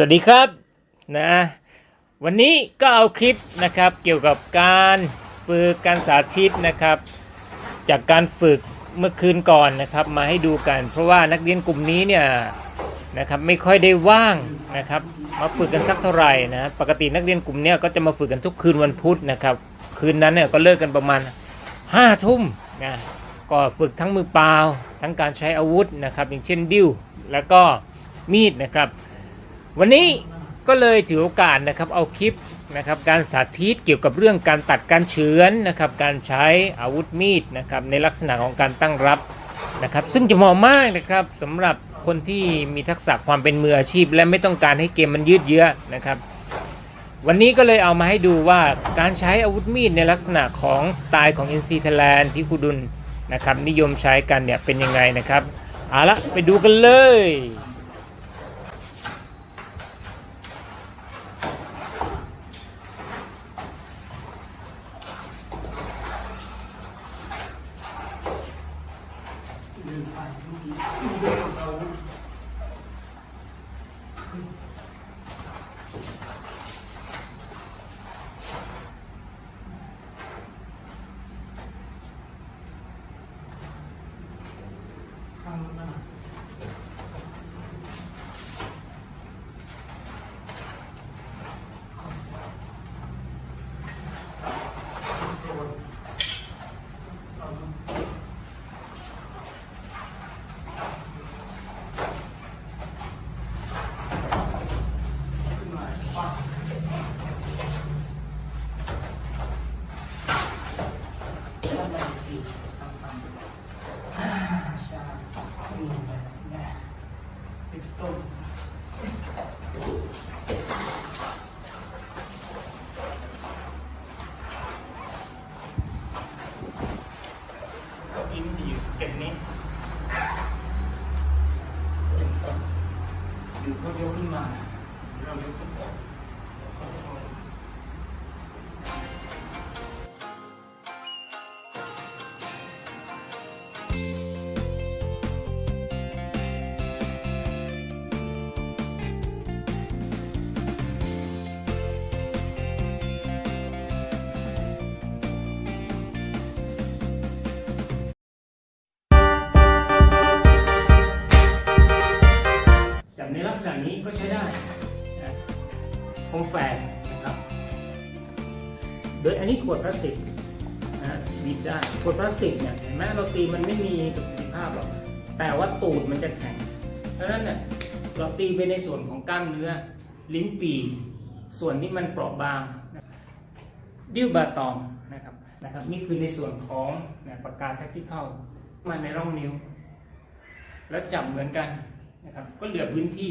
สวัสดีครับนะวันนี้ก็เอาคลิปนะครับเกี่ยวกับการฝึกการสาธิตนะครับ จากการฝึกเมื่อคืนก่อนนะครับมาให้ดูกัน เพราะว่านักเรียนกลุ่มนี้เนี่ยนะครับไม่ค่อยได้ว่างนะครับมาฝึกกันสักเท่าไหร่นะปกตินักเรียนกลุ่มเนี้ยก็จะมาฝึกกันทุกคืนวันพุธนะครับคืนนั้นเนี่ยก็เลิกกันประมาณ5้าทุ่มนะก็ฝึกทั้งมือเปล่า ทั้งการใช้อาวุธนะครับ อย่างเช่นดิ้วแล้วก็มีดนะครับ วันนี้ก็เลยถือโอกาสนะครับเอาคลิปนะครับการสาธิตเกี่ยวกับเรื่องการตัดการเฉือนนะครับการใช้อาวุธมีดนะครับในลักษณะของการตั้งรับนะครับ ซึ่งจะเหมาะมากนะครับสำหรับคนที่มีทักษะความเป็นมืออาชีพ และไม่ต้องการให้เกมมันยืดเยื้อนะครับ วันนี้ก็เลยเอามาให้ดูว่าการใช้อาวุธมีดในลักษณะของสไตล์ของ NC Thailand ที่คูดุลนะครับนิยมใช้กันเนี่ยเป็นยังไงนะครับเอาละไปดูกันเลย Ele o outro. ก็อินดีสเต็ปนี้อยู่เขายกขึ้นมาเรายกขึ้นมาจั นี้ก็ใช้ได้นะคมแฝกนะครับ โดยอันนี้ขวดพลาสติกนะบีบได้ขวดพลาสติกเนี่ยเห็นไหมเราตีมันไม่มีประสิทธิภาพหรอกแต่ว่าตูดมันจะแข็ง เพราะฉะนั้นเนี่ยเราตีไปในส่วนของกล้ามเนื้อ ลิ้นปีส่วนที่มันเปราะบางดิ้วบาตองนะครับนะครับ นี่คือในส่วนของปากกาแท็กที่เข้ามาในร่องนิ้ว แล้วจับเหมือนกันนะครับ ก็เหลือพื้นที่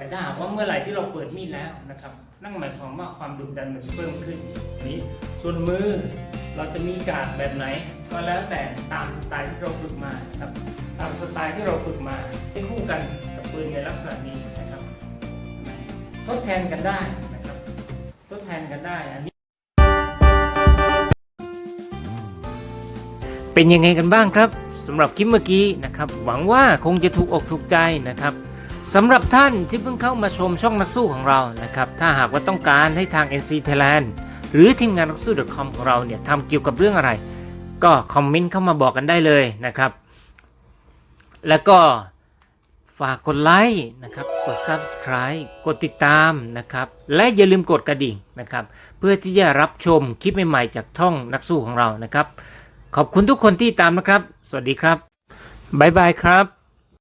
แต่ถ้าหากว่าเมื่อไหร่ที่เราเปิดมีดแล้วนะครับ นั่นหมายความว่าความดุดันมันจะเพิ่มขึ้นนี้ส่วนมือเราจะมีการแบบไหน ก็แล้วแต่ตามสไตล์ที่เราฝึกมาครับตามสไตล์ที่เราฝึกมาให้คู่กันกับปืนในลักษณะนี้นะครับทดแทนกันได้นะครับทดแทนกันได้อันนี้เป็นยังไงกันบ้างครับสำหรับคลิปเมื่อกี้นะครับ หวังว่าคงจะถูกอกถูกใจนะครับ สำหรับท่านที่เพิ่งเข้ามาชมช่องนักสู้ของเรานะครับ ถ้าหากว่าต้องการให้ทาง NC Thailand หรือทีมงานนักสู้ .com ของเราเนี่ยทำเกี่ยวกับเรื่องอะไร ก็คอมเมนต์เข้ามาบอกกันได้เลยนะครับ แล้วก็ฝากกดไลค์นะครับ กด Subscribe กดติดตามนะครับ และอย่าลืมกดกระดิ่งนะครับ เพื่อที่จะรับชมคลิปใหม่ๆ จากท่องนักสู้ของเรานะครับ ขอบคุณทุกคนที่ตามนะครับ สวัสดีครับบ๊ายบายครับ